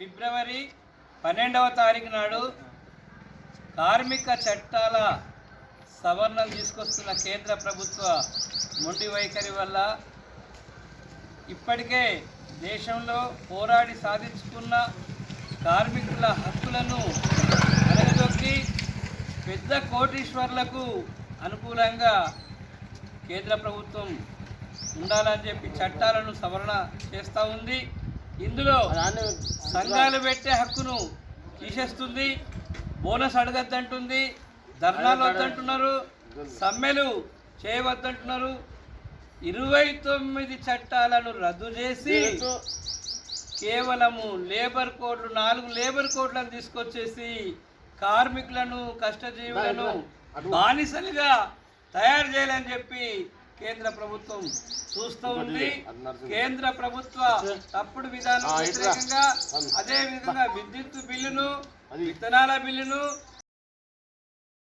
ఫిబ్రవరి పన్నెండవ తారీఖు నాడు కార్మిక చట్టాల సవరణలు తీసుకొస్తున్న కేంద్ర ప్రభుత్వ మొండి వైఖరి వల్ల ఇప్పటికే దేశంలో పోరాడి సాధించుకున్న కార్మికుల హక్కులను అడగదొక్కి పెద్ద కోటీశ్వర్లకు అనుకూలంగా కేంద్ర ప్రభుత్వం ఉండాలని చెప్పి చట్టాలను సవరణ చేస్తూ ఉంది. ఇందులో సంఘాలు పెట్టే హక్కును తీసేస్తుంది బోనస్ అడగద్దంటుంది ధర్నాలు వద్దంటున్నారు సమ్మెలు చేయవద్దంటున్నారు ఇరవై తొమ్మిది చట్టాలను రద్దు చేసి కేవలము లేబర్ కోడ్లు నాలుగు లేబర్ కోడ్లను తీసుకొచ్చేసి కార్మికులను కష్టజీవులను బానిసలుగా తయారు చేయాలని చెప్పి కేంద్ర ప్రభుత్వం చూస్తూ ఉంది. కేంద్ర ప్రభుత్వ తప్పుడు విధానం వ్యతిరేకంగా అదే విధంగా విద్యుత్ బిల్లును విత్తనాల బిల్లును